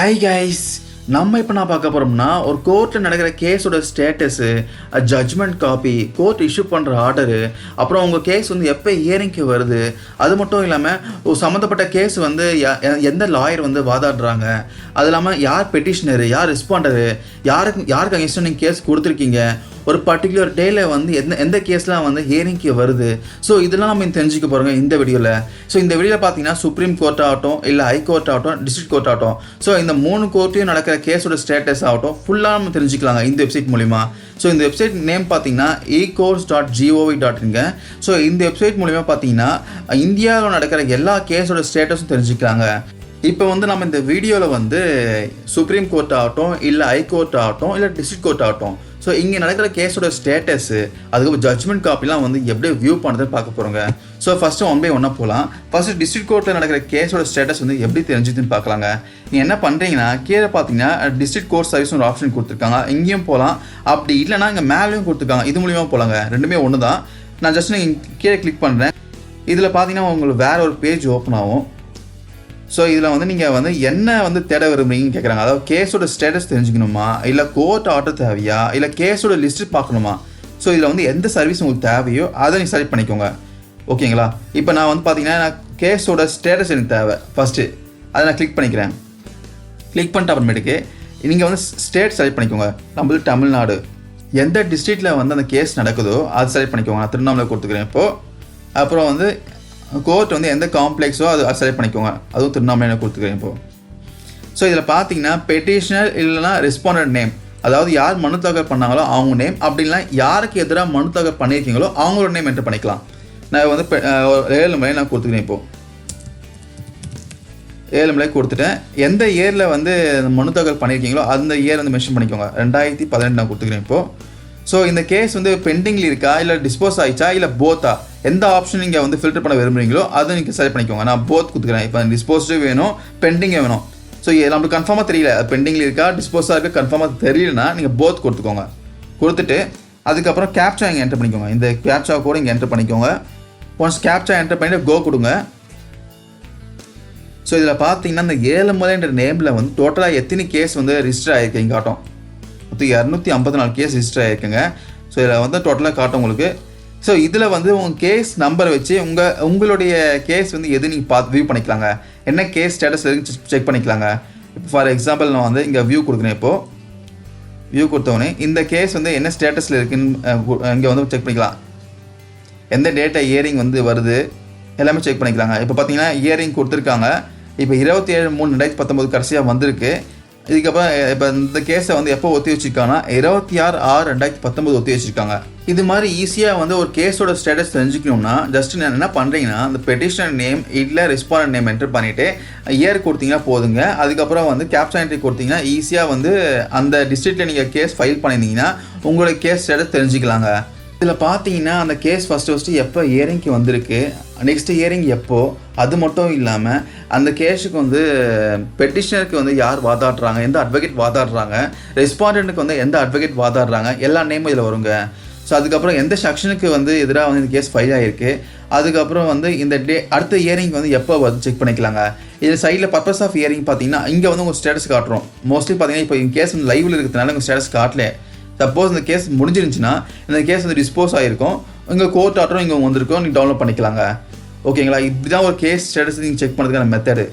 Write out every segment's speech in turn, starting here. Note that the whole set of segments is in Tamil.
ஹாய் கைஸ் நம்ம இப்போ நான் பார்க்க போகிறோம்னா ஒரு கோர்ட்டில் நடக்கிற கேஸோட status judgement copy court issue பண்ணுற ஆர்டரு அப்புறம் உங்கள் கேஸ் வந்து எப்போ இயரிங்க்கு வருது அது மட்டும் இல்லாமல் சம்மந்தப்பட்ட கேஸ் வந்து எந்த லாயர் வந்து வாதாடுறாங்க அது இல்லாமல் யார் பெட்டிஷனரு யார் ரெஸ்பாண்டரு யாருக்கு யாருக்கு அங்கே நீங்கள் கேஸ் கொடுத்துருக்கீங்க ஒரு பர்டிகுலர் டேல வந்து எந்த எந்த கேஸ்லாம் வந்து ஹியரிங்க்கு வருது? ஸோ இதெல்லாம் நம்ம தெரிஞ்சுக்க போகிறோங்க இந்த வீடியோவில் ஸோ இந்த வீடியோவில் பார்த்தீங்கன்னா சுப்ரீம் கோர்ட் ஆகட்டும் இல்லை ஹை கோர்ட் ஆகட்டும் டிஸ்ட்ரிக்ட் கோர்ட் ஆகட்டும். ஸோ இந்த மூணு கோர்ட்டையும் நடக்கிற கேஸோட ஸ்டேட்டஸ் ஆகட்டும் ஃபுல்லாக நம்ம தெரிஞ்சுக்கலாங்க இந்த வெப்சைட் மூலிமா ஸோ இந்த வெப்சைட் நேம் பார்த்தீங்கன்னா e courts dot gov dot in so இந்த வெப்சைட் மூலிமா பார்த்தீங்கன்னா இந்தியாவில் நடக்கிற எல்லா கேஸோட ஸ்டேட்டஸும் தெரிஞ்சுக்கலாங்க. இப்போ வந்து நம்ம இந்த வீடியோவில் வந்து சுப்ரீம் கோர்ட் ஆகட்டும் இல்லை ஹை கோர்ட் ஆகட்டும் இல்லை டிஸ்ட்ரிக்ட் கோர்ட் ஆகட்டும். ஸோ இங்கே நடக்கிற கேஸோட ஸ்டேட்டஸு அதுக்கப்புறம் ஜட்ஜ்மெண்ட் காப்பிலாம் வந்து எப்படி வியூ பண்ணுறதுன்னு பார்க்க போகிறோங்க ஸோ ஃபஸ்ட்டு ஒன் பை ஒன்னாக போகலாம் ஃபஸ்ட்டு டிஸ்ட்ரிக்ட் கோர்ட்டில் நடக்கிற கேஸோட ஸ்டேட்டஸ் வந்து எப்படி தெரிஞ்சுதுன்னு பார்க்கலாங்க. நீங்கள் என்ன பண்ணுறீங்கன்னா கீழே பார்த்தீங்கன்னா டிஸ்ட்ரிக்ட் கோர்ட் சர்வீஸ் ஒரு ஆப்ஷன் கொடுத்துருக்காங்க. இங்கேயும் போகலாம் அப்படி இல்லைன்னா இங்கே மேலேயும் கொடுத்துருக்காங்க. இது மூலியமாக போகலாங்க ரெண்டுமே ஒன்று தான் நான் ஜஸ்ட் நீங்கள் கீழே கிளிக் பண்ணுறேன் இதில் பார்த்தீங்கன்னா உங்களுக்கு வேறு ஒரு பேஜ் ஓப்பன் ஆகும். ஸோ இதில் வந்து நீங்கள் வந்து என்ன வந்து தேட விரும்புறீங்கன்னு கேட்குறாங்க அதாவது கேஸோட ஸ்டேட்டஸ் தெரிஞ்சுக்கணுமா? இல்லை கோர்ட் ஆர்டர் தேவையா? இல்லை கேஸோட லிஸ்ட் பார்க்கணுமா? ஸோ இதில் வந்து எந்த சர்வீஸ் உங்களுக்கு தேவையோ அதை நீங்கள் செலக்ட் பண்ணிக்கோங்க. ஓகேங்களா? இப்போ நான் வந்து பார்த்தீங்கன்னா நான் கேஸோட ஸ்டேட்டஸ் எனக்கு தேவை. ஃபஸ்ட்டு அதை நான் கிளிக் பண்ணிக்கிறேன். கிளிக் பண்ணிட்ட அப்புறமேட்டுக்கு நீங்கள் வந்து ஸ்டேட் செலக்ட் பண்ணிக்கோங்க. நம்மளது தமிழ்நாடு. எந்த டிஸ்ட்ரிக்டில் வந்து அந்த கேஸ் நடக்குதோ அது செலக்ட் பண்ணிக்கோங்க. நான் திருவண்ணாமலை கொடுத்துக்கிறேன் இப்போது அப்புறம் வந்து கோர்ட் வந்து எந்த காம்ப்ளெக்ஸோ அது செலக்ட் பண்ணிக்கோங்க. அதுவும் திருவண்ணாமலை கொடுத்துக்கிறேன் இப்போது ஸோ இதில் பார்த்தீங்கன்னா பெட்டிஷனர் இல்லைனா ரெஸ்பாண்டட் நேம் அதாவது யார் மனு தாக்கல் பண்ணாங்களோ அவங்க நேம் அப்படின்னா யாருக்கு எதிராக மனு தாக்கல் பண்ணியிருக்கீங்களோ அவங்களோட நேம் என்ட்ரு பண்ணிக்கலாம். நான் வந்து பெ- ஏழு மலை நான் கொடுத்துக்கிறேன் இப்போது ஏழு மலை கொடுத்துட்டேன். எந்த இயரில் வந்து மனு தாக்கல் பண்ணியிருக்கீங்களோ அந்த இயர் வந்து மென்ஷன் பண்ணிக்கோங்க. ரெண்டாயிரத்தி பதினெட்டு நான் கொடுத்துக்கிறேன் இப்போது ஸோ இந்த கேஸ் வந்து பெண்டிங்கில் இருக்கா? இல்லை டிஸ்போஸ் ஆயிடுச்சா இல்லை போத்தா எந்த ஆப்ஷன் நீங்கள் வந்து ஃபில்டர் பண்ண விரும்புறீங்களோ அதை நீங்கள் செலக்ட் பண்ணிக்கோங்க. நான் போத் கொடுத்துக்கிறேன் இப்போ டிஸ்போஸ்டு வேணும் பெண்டிங்கே வேணும். ஸோ நம்மளுக்கு கன்ஃபார்மாக தெரியல. பெண்டிங்கில் இருக்கா? டிஸ்போஸாக இருக்கா? கன்ஃபார்மாக தெரியலனா நீங்கள் போத் கொடுத்துக்கோங்க. கொடுத்துட்டு அதுக்கப்புறம் கேப்சா இங்கே என்டர் பண்ணிக்கோங்க. இந்த கேப்சா கூட இங்கே என்டர் பண்ணிக்கோங்க. ஒன்ஸ் கேப்சா என்டர் பண்ணிட்டு கோ கொடுங்க. ஸோ இதில் பார்த்தீங்கன்னா இந்த ஏழுமலைன்ற நேமில் வந்து டோட்டலாக எத்தனை கேஸ் வந்து ரிஜிஸ்டர் ஆகிருக்கு இங்கே காட்டும். இரநூத்தி ஐம்பத்தி நாலு கேஸ் ரிஜிஸ்டர் ஆகிருக்குங்க ஸோ இதில் வந்து டோட்டலாக காட்டும் உங்களுக்கு. ஸோ இதில் வந்து உங்கள் கேஸ் நம்பர் வச்சு உங்கள் உங்களுடைய கேஸ் வந்து எது நீங்கள் பார்த்து வியூ பண்ணிக்கலாங்க. என்ன கேஸ் ஸ்டேட்டஸ் இருக்குன்னு செக் பண்ணிக்கலாங்க. இப்போ ஃபார் எக்ஸாம்பிள் நான் வந்து இங்கே வியூ கொடுக்குறேன் இப்போது வியூ கொடுத்தவொடனே இந்த கேஸ் வந்து என்ன ஸ்டேட்டஸில் இருக்குன்னு இங்கே வந்து செக் பண்ணிக்கலாம். எந்த டேட்டா இயரிங் வந்து வருது எல்லாமே செக் பண்ணிக்கலாங்க. இப்போ பார்த்தீங்கன்னா இயரிங் கொடுத்துருக்காங்க. இப்போ இருபத்தி ஏழு மூணு ரெண்டாயிரத்தி பத்தொம்போது கடைசியாக வந்திருக்கு. இதுக்கப்புறம் இப்போ இந்த கேஸை வந்து எப்போ ஒத்தி வச்சிருக்காங்கன்னா இருபத்தி ஆறு ஆறு ரெண்டாயிரத்தி பத்தொம்பது ஒத்தி வச்சிருக்காங்க. இது மாதிரி ஈஸியாக வந்து ஒரு கேஸோட ஸ்டேட்டஸ் தெரிஞ்சுக்கணும்னா ஜஸ்ட் நான் என்ன பண்ணுறீங்கன்னா அந்த பெட்டிஷனர் நேம் இல்லை ரெஸ்பாண்ட் நேம் என்டர் பண்ணிவிட்டு இயர் கொடுத்தீங்கன்னா போதுங்க. அதுக்கப்புறம் வந்து கேப்சா என்ட்ரி கொடுத்தீங்கன்னா ஈஸியாக வந்து அந்த டிஸ்ட்ரிக்டில் நீங்கள் கேஸ் ஃபைல் பண்ணியிருந்தீங்கன்னா உங்களோட கேஸ் ஸ்டேட்டஸ் தெரிஞ்சுக்கலாங்க. இதில் பார்த்தீங்கன்னா அந்த கேஸ் ஃபஸ்ட்டு ஃபஸ்ட்டு எப்போ இயரிங்க்கு வந்திருக்கு நெக்ஸ்ட் இயரிங் எப்போ அது மட்டும் இல்லாமல் அந்த கேஸுக்கு வந்து பெட்டிஷனருக்கு வந்து யார் வாதாடுறாங்க எந்த அட்வொகேட் வாதாடுறாங்க ரெஸ்பாண்டன்ட்டுக்கு வந்து எந்த அட்வொகேட் வாதாடுறாங்க எல்லா நேமும் இதில் வருங்க. ஸோ அதுக்கப்புறம் எந்த செக்ஷனுக்கு வந்து எதிராக வந்து இந்த கேஸ் ஃபைல் ஆகிருக்கு அதுக்கப்புறம் வந்து இந்த டே அடுத்த இயரிங் வந்து எப்போ வந்து செக் பண்ணிக்கலாங்க. இது சைடில் பர்பஸ் ஆஃப் இயரிங் பார்த்தீங்கன்னா இங்கே வந்து உங்கள் ஸ்டேட்டஸ் காட்டுறோம். மோஸ்ட்லி பார்த்தீங்கன்னா இப்போ கேஸ் வந்து லைவில் இருக்கிறதுனால உங்கள் ஸ்டேட்டஸ் காட்டல. சப்போஸ் இந்த கேஸ் முடிஞ்சிருந்துச்சுன்னா இந்த கேஸ் வந்து டிஸ்போஸ் ஆகிருக்கும் இங்கே கோர்ட் ஆர்டரும் இங்கே வந்திருக்கும் நீங்கள் டவுன்லோட் பண்ணிக்கலாங்க. ஓகேங்களா இப்படி தான் ஒரு கேஸ் ஸ்டேட்டஸ் நீங்கள் செக் பண்ணுறதுக்கான மெத்தடு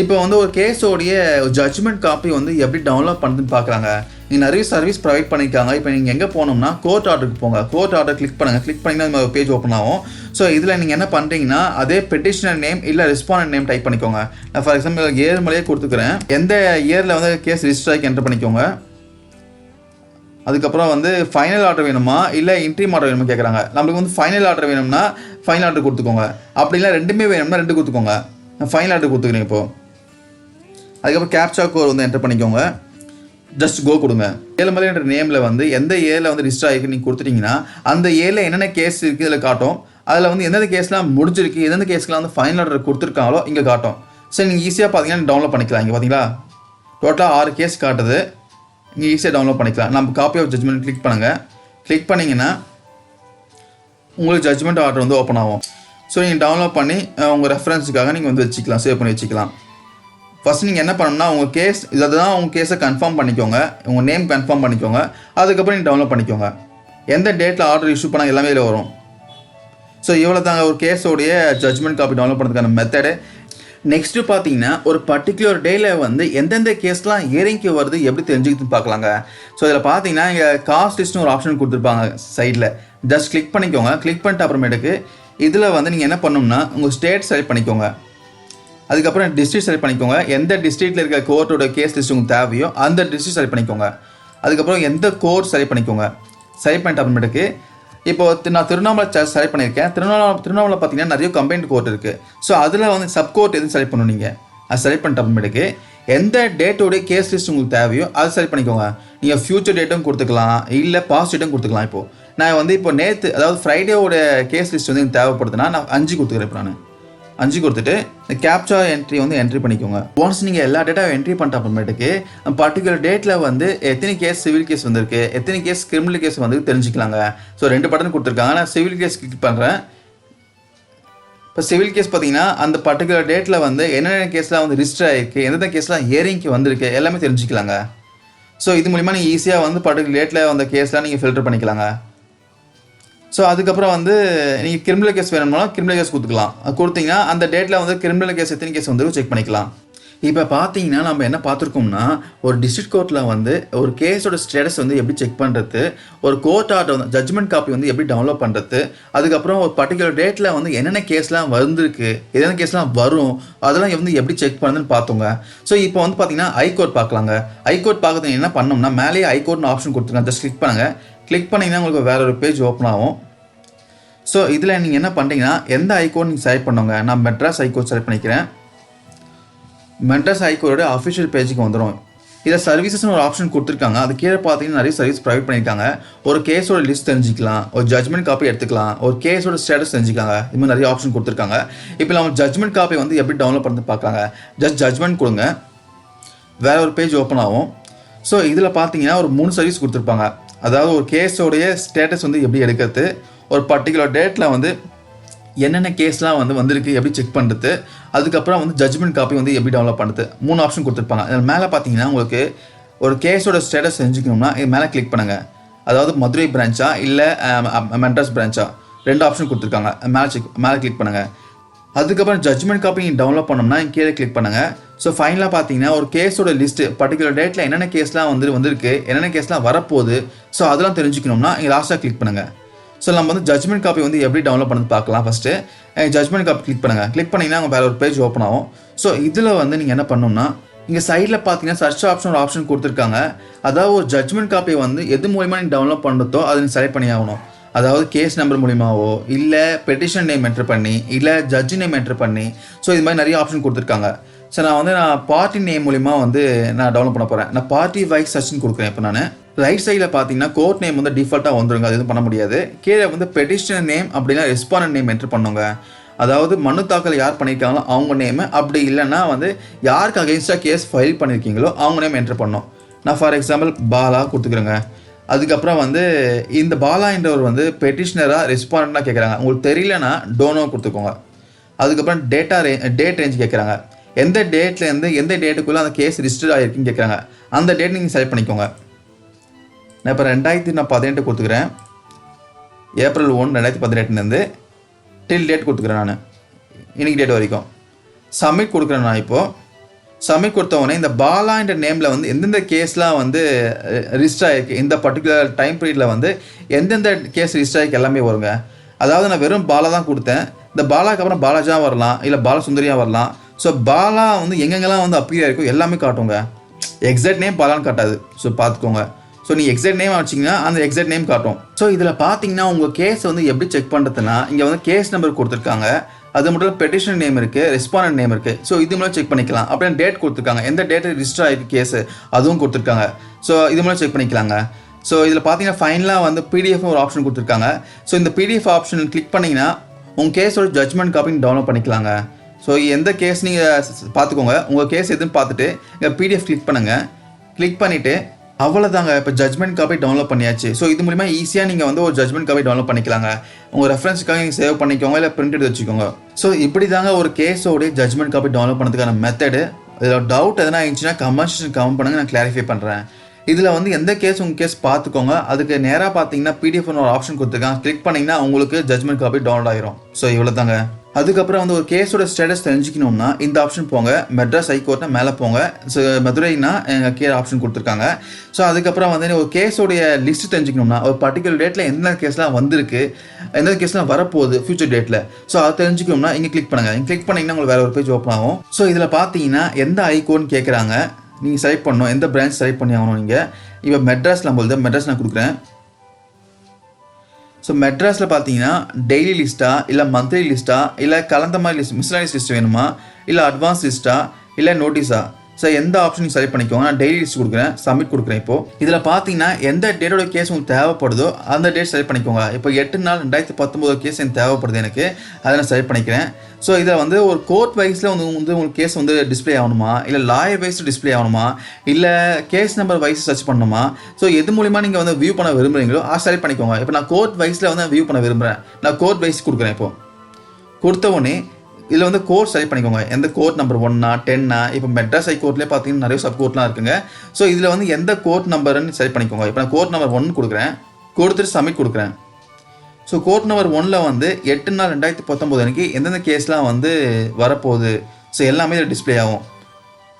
இப்போ வந்து ஒரு கேஸோடைய ஜட்ஜ்மெண்ட் காப்பி வந்து எப்படி டவுன்லோட் பண்ணுறதுன்னு பார்க்குறாங்க நீங்கள் நிறைய சர்வீஸ் ப்ரொவைட் பண்ணியிருக்காங்க. இப்போ நீங்கள் எங்கே போனோம்னா கோர்ட் ஆர்டருக்கு போங்க. கோர்ட் ஆர்டர் கிளிக் பண்ணுங்கள் கிளிக் பண்ணிங்கன்னா இந்த பேஜ் ஓப்பன் ஆகும். ஸோ இதில் நீங்கள் என்ன பண்ணுறீங்கன்னா அதே பெட்டிஷனர் நேம் இல்லை ரெஸ்பாண்ட் நேம் டைப் பண்ணிக்கோங்க. நான் ஃபார் எக்ஸாம்பிள் ஏழுமலையே கொடுத்துக்கிறேன். எந்த இயரில் வந்து கேஸ் ரிஜிஸ்டர் ஆகி என்டர் பண்ணிக்கோங்க. அதுக்கப்புறம் வந்து ஃபைனல் ஆர்டர் வேணுமா? இல்லை இன்ட்ரீம் ஆர்டர் வேணுமா கேட்குறாங்க நம்மளுக்கு வந்து ஃபைனல் ஆர்டர் வேணும்னா ஃபைனல் ஆர்டர் கொடுத்துக்கோங்க. அப்படி ரெண்டுமே வேணும்னா ரெண்டு கொடுத்துக்கோங்க. நான் ஃபைனல் ஆர்டர் கொடுத்துக்கிறேன் இப்போது அதுக்கப்புறம் கேப்சா கோர் வந்து என்டர் பண்ணிக்கோங்க. ஜஸ்ட் கோ கொடுங்க. ஏழுமலைன்ற நேமில் வந்து எந்த ஏரில் வந்து ரிஜிஸ்டர் ஆகிருக்கு நீங்கள் கொடுத்துட்டீங்கன்னா அந்த ஏரில் என்னென்ன கேஸ் இருக்குது இதில் காட்டும். அதில் வந்து எந்தெந்த கேஸ்லாம் முடிஞ்சிருக்கு எந்தெந்த கேஸ்க்கெலாம் வந்து ஃபைனல் ஆர்டர் கொடுத்துருக்காங்களோ இங்கே காட்டும். சரி நீங்கள் ஈஸியாக பார்த்தீங்கன்னா டவுன்லோட் பண்ணிக்கலாம் இங்கே பார்த்தீங்களா டோட்டலாக ஆறு கேஸ் காட்டுது. நீங்கள் ஈஸியாக டவுன்லோட் பண்ணிக்கலாம். நம்ம காப்பி ஆஃப் ஜட்ஜ்மெண்ட் கிளிக் பண்ணுங்கள் கிளிக் பண்ணிங்கன்னா உங்களுக்கு ஜட்ஜ்மெண்ட் ஆர்டர் வந்து ஓப்பன் ஆகும். ஸோ நீங்கள் டவுன்லோட் பண்ணி உங்கள் ரெஃபரன்ஸுக்காக நீங்கள் வந்து வச்சுக்கலாம். சேவ் பண்ணி வச்சுக்கலாம். ஃபஸ்ட் நீங்கள் என்ன பண்ணணும்னா உங்கள் கேஸ் இதை தான் உங்கள் கேஸை கன்ஃபார்ம் பண்ணிக்கோங்க. உங்கள் நேம் கன்ஃபார்ம் பண்ணிக்கோங்க. அதுக்கப்புறம் நீங்கள் டவுன்லோட் பண்ணிக்கோங்க. எந்த டேட்டில் ஆர்டர் இஷ்யூ பண்ணால் எல்லாமே இதில் வரும். ஸோ இவ்வளோ தாங்க ஒரு கேஸோடைய ஜட்ஜ்மெண்ட் காப்பி டவுன்லோட் பண்ணுறதுக்கான மெத்தடு நெக்ஸ்ட்டு பார்த்தீங்கன்னா ஒரு பர்டிகுலர் டேயில் வந்து எந்தெந்த கேஸ்லாம் ஏறிங்க்கு வருது எப்படி தெரிஞ்சுக்கிட்டு பார்க்கலாங்க. ஸோ இதில் பார்த்தீங்கன்னா இங்கே காஸ்ட் லிஸ்ட்னு ஒரு ஆப்ஷன் கொடுத்துருப்பாங்க சைடில் ஜஸ்ட் கிளிக் பண்ணிக்கோங்க. கிளிக் பண்ணிட்டு அப்புறமேட்டுக்கு இதில் வந்து நீங்கள் என்ன பண்ணணும்னா உங்கள் ஸ்டேட் செலக்ட் பண்ணிக்கோங்க. அதுக்கப்புறம் டிஸ்ட்ரிக்ட் செலக்ட் பண்ணிக்கோங்க. எந்த டிஸ்ட்ரிக்ட்டில் இருக்க கோர்ட்டோட கேஸ் லிஸ்ட் உங்களுக்கு தேவையோ அந்த டிஸ்ட்ரிக்ட் செலக்ட் பண்ணிக்கோங்க. அதுக்கப்புறம் எந்த கோர்ட் செலக்ட் பண்ணிக்கோங்க. செலக்ட் பண்ணிட்டு அப்புறமேட்டுக்கு இப்போ நான் திருவண்ணாமலை செலக்ட் பண்ணியிருக்கேன். திருவண்ணாமலை திருவண்ணாமலை பார்த்தீங்கன்னா நிறைய கம்பைன்ட் கோர்ட் இருக்குது ஸோ அதில் வந்து சப் கோர்ட் எதுவும் செலக்ட் பண்ணணும் நீங்கள் அது செலக்ட் பண்ணிட்ட அப்புறமேட்டுக்கு எந்த டேட்டோடைய கேஸ் லிஸ்ட் உங்களுக்கு தேவையோ அதை செலக்ட் பண்ணிக்கோங்க. நீங்கள் ஃபியூச்சர் டேட்டும் கொடுத்துக்கலாம். இல்லை பாஸ்ட் டேட்டும் கொடுத்துக்கலாம் இப்போது நான் வந்து இப்போ நேற்று அதாவது ஃப்ரைடேவோட கேஸ் லிஸ்ட் வந்து எனக்கு தேவைப்படுதுன்னா நான் அஞ்சு கொடுத்துக்கிறேன் இப்போ நான். அஞ்சு கொடுத்துட்டு இந்த கேப்சா என்ட்ரி வந்து என்ட்ரி பண்ணிக்கோங்க. ஒன்ஸ் நீங்கள் எல்லா டேட்டாவும் என்ட்ரி பண்ணிட்ட அப்புறமேட்டுக்கு பர்டிகுலர் டேட்டில் வந்து எத்தனை கேஸ் சிவில் கேஸ் வந்திருக்கு எத்தனை கேஸ் கிரிமினல் கேஸ் வந்து தெரிஞ்சுக்கலாங்க. ஸோ ரெண்டு பட்டன் கொடுத்துருக்காங்க. நான் சிவில் கேஸ் கிளிக் பண்ணுறேன் இப்போ சிவில் கேஸ் பார்த்தீங்கன்னா அந்த பர்டிகுலர் டேட்டில் வந்து என்னென்ன கேஸ்லாம் வந்து ரிஜிஸ்டர் ஆகிருக்கு எந்தெந்த கேஸ்லாம் ஏரிங்க்கு வந்திருக்கு எல்லாமே தெரிஞ்சுக்கலாங்க. ஸோ இது மூலிமா நீங்கள் ஈஸியாக வந்து பர்டிகுலர் டேட்டில் வந்த கேஸ்லாம் நீங்கள் ஃபில்டர் பண்ணிக்கலாங்க. ஸோ அதுக்கப்புறம் வந்து நீங்கள் கிரிமினல் கேஸ் வேணும்னா கிரிமினல் கேஸ் கொடுத்துக்கலாம். கொடுத்தீங்கன்னா அந்த டேட்டில் வந்து கிரிமினல் கேஸ் எத்தனை கேஸ் வந்து செக் பண்ணிக்கலாம். இப்போ பார்த்தீங்கன்னா நம்ம என்ன பார்த்துருக்கோம்னா ஒரு டிஸ்ட்ரிக்ட் கோர்ட்டில் வந்து ஒரு கேஸோட ஸ்டேட்டஸ் வந்து எப்படி செக் பண்ணுறது ஒரு கோர்ட் ஆர்டர் வந்து ஜட்மெண்ட் காப்பி வந்து எப்படி டவுன்லோட் பண்ணுறது அதுக்கப்புறம் ஒரு பர்டிகுலர் டேட்டில் வந்து என்னென்ன கேஸ்லாம் வந்திருக்கு என்னென்ன கேஸ்லாம் வரும் அதெல்லாம் வந்து எப்படி செக் பண்ணுதுன்னு பார்த்தோங்க. ஸோ இப்போ வந்து பார்த்தீங்கன்னா ஹைகோர்ட் பார்க்கலாங்க. ஹைகோர்ட் பார்க்கறது என்ன பண்ணோம்னா மேலேயே ஹைகோர்ட்னு ஆப்ஷன் கொடுத்துருங்க ஜஸ்ட் கிளிக் பண்ணுங்கள் கிளிக் பண்ணிங்கன்னா உங்களுக்கு வேறு ஒரு பேஜ் ஓப்பன் ஆகும். ஸோ இதில் நீங்கள் என்ன பண்ணுறீங்கன்னா எந்த ஐக்கோன் நீங்கள் செலக்ட் பண்ணுங்க நான் மெட்ராஸ் ஐக்கோ செலக்ட் பண்ணிக்கிறேன். மெட்ராஸ் ஐக்கோட அஃபிஷியல் பேஜுக்கு வந்துடும் இதில் சர்வீசஸ்னு ஒரு ஆப்ஷன் கொடுத்துருக்காங்க. அது கீழே பார்த்தீங்கன்னா நிறைய சர்வீஸ் ப்ரொவைட் பண்ணியிருக்காங்க. ஒரு கேஸோட லிஸ்ட் தெரிஞ்சுக்கலாம். ஒரு ஜட்மெண்ட் காப்பி எடுத்துக்கலாம். ஒரு கேஸோட ஸ்டேட்டஸ் தெரிஞ்சுக்கலாங்க. இது மாதிரி நிறைய ஆப்ஷன் கொடுத்துருக்காங்க. இப்போ நம்ம ஜட்மெண்ட் காப்பி வந்து எப்படி டவுன்லோட் பண்ணி பார்க்கலாங்க. ஜஸ்ட் ஜட்மெண்ட் கொடுங்க. வேற ஒரு பேஜ் ஓப்பன் ஆகும். ஸோ இதில் பார்த்தீங்கன்னா ஒரு மூணு சர்வீஸ் கொடுத்துருப்பாங்க. அதாவது ஒரு கேஸோடைய ஸ்டேட்டஸ் வந்து எப்படி எடுக்கிறது? ஒரு பர்டிகுலர் டேட்டில் வந்து என்னென்ன கேஸ்லாம் வந்து வந்திருக்கு எப்படி செக் பண்ணுறது அதுக்கப்புறம் வந்து ஜட்மெண்ட் காப்பி வந்து எப்படி டெவலப் பண்ணுறது மூணு ஆப்ஷன் கொடுத்துருப்பாங்க. அதில் மேலே பார்த்தீங்கன்னா உங்களுக்கு ஒரு கேஸோட ஸ்டேட்டஸ் செஞ்சுக்கணும்னா இது மேலே கிளிக் பண்ணுங்கள் அதாவது மதுரை பிரான்ச்சா இல்லை மெட்ராஸ் பிரான்ச்சா ரெண்டு ஆப்ஷன் கொடுத்துருக்காங்க. மேலே செக் மேலே கிளிக் பண்ணுங்கள் அதுக்கப்புறம் ஜட்மெண்ட் காப்பி நீங்கள் டவுன்லோட் பண்ணோம்னா கீழே கிளிக் பண்ணுங்கள் ஸோ ஃபைனலாக பார்த்தீங்கன்னா ஒரு கேஸோட லிஸ்ட்டு பர்டிகுலர் டேட்டில் என்னென்ன கேஸ்லாம் வந்து வந்திருக்கு என்னென்ன கேஸ்லாம் வரப்போகுது ஸோ அதெல்லாம் தெரிஞ்சுக்கணும்னா இங்கே லாஸ்ட்டாக கிளிக் பண்ணுங்கள் ஸோ நம்ம வந்து ஜட்மெண்ட் காப்பி வந்து எப்படி டவுன்லோட் பண்ணி பார்க்கலாம் ஃபஸ்ட்டு ஜட்மெண்ட் காப்பி கிளிக் பண்ணுங்கள் கிளிக் பண்ணிங்கன்னா அவங்க வேறு ஒரு பேஜ் ஓப்பன் ஆகும். ஸோ இதில் வந்து நீங்கள் என்ன பண்ணணும்னா இங்கே சைடில் பார்த்தீங்கன்னா சர்ச் ஆப்ஷன் ஒரு ஆப்ஷன் கொடுத்துருக்காங்க. அதாவது ஒரு ஜட்மெண்ட் காப்பியை வந்து எது மூலிமா நீங்கள் டவுன்லோட் பண்ணுறதோ அதை நீங்கள் செலக்ட் பண்ணி ஆகணும். அதாவது கேஸ் நம்பர் மூலிமாவோ இல்லை பெட்டிஷன் நேம் என்ட்ரு பண்ணி இல்லை ஜட்ஜி நேம் என்ட்ரு பண்ணி ஸோ இது மாதிரி நிறைய ஆப்ஷன் கொடுத்துருக்காங்க. ஸோ நான் வந்து நான் பார்ட்டி நேம் மூலிமா வந்து நான் டவுன்லோட் பண்ண போகிறேன் நான் பார்ட்டி வைஸ் சர்ச்னு கொடுக்குறேன் இப்போ நான். ரைட் சைடில் பார்த்தீங்கன்னா கோர்ட் நேம் வந்து டிஃபால்ட்டாக வந்துருங்க. அது எதுவும் பண்ண முடியாது. கீழே வந்து பெட்டிஷனர் நேம் அப்படின்னா ரெஸ்பாண்ட் நேம் என்ட்ரு பண்ணுங்க. அதாவது மனு தாக்கல் யார் பண்ணியிருக்காங்களோ அவங்க நேமு அப்படி இல்லைன்னா வந்து யாருக்கு அகேன்ஸ்டாக கேஸ் ஃபைல் பண்ணியிருக்கீங்களோ அவங்க நேம் என்ட்ரு பண்ணோம். நான் ஃபார் எக்ஸாம்பிள் பாலா கொடுத்துக்கிறேங்க. அதுக்கப்புறம் வந்து இந்த பாலா என்றவர் வந்து பெட்டிஷனராக ரெஸ்பாண்டாக கேட்குறாங்க உங்களுக்கு தெரியலனா டோனோ கொடுத்துக்கோங்க. அதுக்கப்புறம் டேட்டா ரே டேட் ரேஞ்ச் கேட்குறாங்க எந்த டேட்லேருந்து எந்த டேட்டுக்குள்ளே அந்த கேஸ் ரிஜிஸ்டர் ஆகிருக்குன்னு கேட்குறாங்க அந்த டேட் நீங்கள் செலக்ட் பண்ணிக்கோங்க. நான் இப்போ ரெண்டாயிரத்தி நான் பதினெட்டு கொடுத்துக்கிறேன். ஏப்ரல் ஒன்று ரெண்டாயிரத்தி பதினெட்டுலேருந்து டில் டேட் கொடுத்துக்கிறேன் நான். இன்றைக்கி டேட் வரைக்கும். சப்மிட் கொடுக்குறேன் நான் இப்போது சப்மிட் கொடுத்தவனே இந்த பாலா என்ற நேமில் வந்து எந்தெந்த கேஸ்லாம் வந்து ரிஜிஸ்டர் ஆகிருக்கு இந்த பர்டிகுலர் டைம் பீரியடில் வந்து எந்தெந்த கேஸ் ரிஜிஸ்டர் ஆகிருக்கு எல்லாமே வருங்க. அதாவது நான் வெறும் பாலா தான் கொடுத்தேன். இந்த பாலாக்கு அப்புறம் பாலாஜா வரலாம் இல்லை பாலசுந்தரியா வரலாம். ஸோ பாலா வந்து எங்கெங்கெல்லாம் வந்து அப்பியர் இருக்கோ எல்லாமே காட்டுங்க. எக்ஸாக்ட் நேம் பாலான்னு காட்டாது. ஸோ பார்த்துக்கோங்க. ஸோ நீ எக்ஸாக்ட் நேம் வச்சிங்கன்னா அந்த எக்ஸாக்ட் நேம் காட்டும். ஸோ இதில் பார்த்தீங்கன்னா உங்கள் கேஸ் வந்து எப்படி செக் பண்ணுறதுன்னா இங்கே வந்து கேஸ் நம்பர் கொடுத்துருக்காங்க. அது மட்டும் பெட்டிஷன் நேம் இருக்குது ரெஸ்பாண்ட் நேம் இருக்குது ஸோ இது மூலம் செக் பண்ணிக்கலாம். அப்படியே டேட் கொடுத்துருக்காங்க. எந்த டேட்டு ரிஜிஸ்டர் ஆகிருக்கு கேஸு அதுவும் கொடுத்துருக்காங்க. ஸோ இது மூலம் செக் பண்ணிக்கலாங்க. ஸோ இதில் பார்த்தீங்கன்னா ஃபைனலாக வந்து பிடிஎஃப் ஒரு ஆப்ஷன் கொடுத்துருக்காங்க. ஸோ இந்த பிடிஎஃப் ஆப்ஷன் கிளிக் பண்ணிங்கன்னா உங்கள் கேஸோட ஜட்மெண்ட் காப்பின்னு டவுன்லோட் பண்ணிக்கலாங்க. ஸோ எந்த கேஸ் நீங்கள் பார்த்துக்கோங்க உங்கள் கேஸ் எதுன்னு பார்த்துட்டு இங்கே பிடிஎஃப் கிளிக் பண்ணுங்கள் கிளிக் பண்ணிவிட்டு அவ்வளோதாங்க இப்போ ஜட்மெண்ட் காப்பி டவுன்லோட் பண்ணியாச்சு. ஸோ இது மூலிமா ஈஸியாக நீங்கள் வந்து ஒரு ஜட்மெண்ட் காப்பி டவுன்லோட் பண்ணிக்கலாங்க. உங்கள் ரெஃபரன்ஸ்க்காக நீங்கள் சேவ் பண்ணிக்கோங்க இல்லை பிரிண்ட் எடுத்து வச்சுக்கோங்க. ஸோ இப்படி தாங்க ஒரு கேஸோடைய ஜட்மெண்ட் காப்பி டவுன்லோட் பண்ணுறதுக்கான மெத்தடு இதில் டவுட் எதனா இருந்துச்சுன்னா கமெண்ட்ஸ் கமெண்ட் பண்ணுங்க நான் கிளாரிஃபை பண்ணுறேன் இதில் வந்து எந்த கேஸ் உங்கள் கேஸ் பார்த்துக்கோங்க அதுக்கு நேராக பார்த்தீங்கன்னா பிடிஎஃப்னு ஒரு ஆப்ஷன் கொடுத்துருக்காங்க. கிளிக் பண்ணிங்கன்னா உங்களுக்கு ஜட்மெண்ட் காப்பி டவுன்லோட் ஆயிரும். ஸோ இவ்வளோ தாங்க அதுக்கப்புறம் வந்து ஒரு கேஸோட ஸ்டேட்டஸ் தெரிஞ்சுக்கணும்னா இந்த ஆப்ஷன் போங்க. மெட்ராஸ் ஹைகோர்ட்னா மேலே போங்க. ஸோ மதுரைனா எங்கள் கீழே ஆப்ஷன் கொடுத்துருக்காங்க. ஸோ அதுக்கப்புறம் வந்து ஒரு கேஸோடைய லிஸ்ட் தெரிஞ்சுக்கணும்னா ஒரு பர்டிகுலர் டேட்டில் எந்தெந்த கேஸ்லாம் வந்திருக்கு எந்தெந்த கேஸ்லாம் வரப்போகுது ஃபியூச்சர் டேட்டில் ஸோ அதை தெரிஞ்சுக்கணும்னா இங்கே கிளிக் பண்ணுங்கள் இங்கே கிளிக் பண்ணிங்கன்னா உங்களுக்கு வேறு ஒரு பேஜ் ஓப்பன் ஆகும். ஸோ இதில் பார்த்தீங்கன்னா எந்த ஐகோன்னு கேட்குறாங்க நீங்கள் செலக்ட் பண்ணணும். எந்த பிரான்ச் செலக்ட் பண்ணி ஆகணும் நீங்கள் இப்போ மெட்ராஸ் நம்மளுது மெட்ராஸ் நான் கொடுக்குறேன். ஸோ மெட்ராஸில் பார்த்தீங்கன்னா டெய்லி லிஸ்ட்டா இல்லை மந்த்லி லிஸ்ட்டா இல்லை கலந்த மாதிரி லிஸ்ட் மிஸ்லானிஸ் லிஸ்ட் வேணுமா? இல்லை அட்வான்ஸ் லிஸ்ட்டா இல்லை நோட்டீஸா ஸோ எந்த ஆப்ஷன் செலக்ட் பண்ணிக்கோங்க. நான் டெய்லி லிஸ்ட் கொடுக்குறேன் சப்மிட் கொடுக்குறேன் இப்போ. இதில் பார்த்தீங்கன்னா எந்த டேட்டோட கேஸ் உங்களுக்கு தேவைப்படுதோ அந்த டேட் செலக்ட் பண்ணிக்கோங்க. இப்போ எட்டு நாள் ரெண்டாயிரத்தி பத்தொம்போது கேஸ் எனக்கு தேவைப்படுது எனக்கு. அதை நான் செலக்ட் பண்ணிக்கிறேன். ஸோ இதில் வந்து ஒரு கோர்ட் வைஸில் வந்து வந்து உங்களுக்கு கேஸ் வந்து டிஸ்ப்ளே ஆகணுமா? இல்லை லாயர் வைஸ் டிஸ்ப்ளே ஆகணுமா? இல்லை கேஸ் நம்பர் வைஸ் சர்ச் பண்ணணுமா? ஸோ எது மூலிமா நீங்கள் வந்து வியூ பண்ண விரும்புறீங்களோ ஆ செலக்ட் பண்ணிக்கோங்க. இப்போ நான் கோர்ட் வைஸில் வந்து வியூ பண்ண விரும்புகிறேன் நான் கோர்ட் வைஸ் கொடுக்குறேன் இப்போ. கொடுத்த உடனே இதில் வந்து கோர்ட் செலக்ட் பண்ணிக்கோங்க. எந்த கோர்ட் நம்பர் ஒன்னா டென்னா இப்போ மெட்ராஸ் ஹை கோர்ட்லேயே பார்த்தீங்கன்னா நிறைய சப் கோர்ட்லாம் இருக்குங்க. ஸோ இதில் வந்து எந்த கோர்ட் நம்பர்னு செலக்ட் பண்ணிக்கோங்க. இப்போ நான் கோர்ட் நம்பர் ஒன் கொடுக்குறேன். கொடுத்துட்டு சப்மிட் கொடுக்குறேன். ஸோ கோர்ட் நம்பர் ஒன்னில் வந்து எட்டு நாள் ரெண்டாயிரத்தி பத்தொம்போது அன்றைக்கி எந்தெந்த கேஸ்லாம் வந்து வரப்போகுது? ஸோ எல்லாமே இதில் டிஸ்ப்ளே ஆகும்.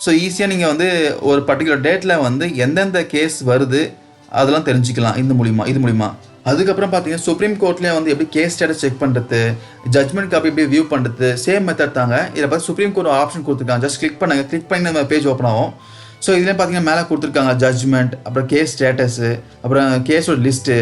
ஸோ ஈஸியாக நீங்கள் வந்து ஒரு பர்டிகுலர் டேட்டில் வந்து எந்தெந்த கேஸ் வருது அதெல்லாம் தெரிஞ்சுக்கலாம். இந்த மூலிமா இது மூலிமா அதுக்கப்புறம் பார்த்தீங்கன்னா சுப்ரீம் கோர்ட்லேயே வந்து எப்படி கேஸ் ஸ்டேட்டஸ் செக் பண்ணுறது ஜட்மெண்ட் காப்பி எப்படி வியூ பண்ணுறது சேம் மெத்தட் தாங்க. இதில் பார்த்து சுப்ரீம் கோர்ட் ஆப்ஷன் கொடுத்துருக்காங்க. ஜஸ்ட் கிளிக் பண்ணுங்கள் கிளிக் பண்ணி நம்ம பேஜ் ஓப்பன் ஆகும். ஸோ இதுலேயே பார்த்தீங்கன்னா மேலே கொடுத்துருக்காங்க ஜட்மெண்ட் அப்புறம் கேஸ் ஸ்டேட்டஸு அப்புறம் கேஸோட லிஸ்ட்டு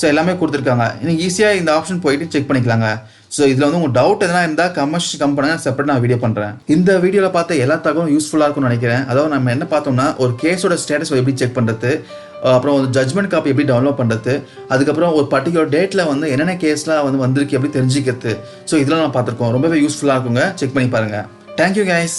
ஸோ எல்லாமே கொடுத்துருக்காங்க. நீங்கள் ஈஸியாக இந்த ஆப்ஷன் போயிட்டு செக் பண்ணிக்கலாங்க. ஸோ இதில் வந்து உங்கள் டவுட் எதனா இருந்தால் கமர்ஷியல் கம் பண்ணுங்க. செப்பரேட் நான் வீடியோ பண்ணுறேன் இந்த வீடியோவில் பார்த்த எல்லா தகவலும் யூஸ்ஃபுல்லாக இருக்கும்னு நினைக்கிறேன். அதாவது நம்ம என்ன பார்த்தோம்னா ஒரு கேஸோட ஸ்டேட்டஸ் எப்படி செக் பண்ணுறது அப்புறம் ஒரு ஜட்மெண்ட் காப்பி எப்படி டவுன்லோட் பண்ணுறது அதுக்கப்புறம் ஒரு பர்டிகுலர் டேட்டில் வந்து என்னென்ன கேஸ்லாம் வந்து வந்திருக்கு எப்படி தெரிஞ்சுக்கிறது. ஸோ இதெல்லாம் நான் பார்த்துருக்கோம். ரொம்பவே யூஸ்ஃபுல்லாக இருக்குங்க. செக் பண்ணி பாருங்கள் தேங்க்யூ கைஸ்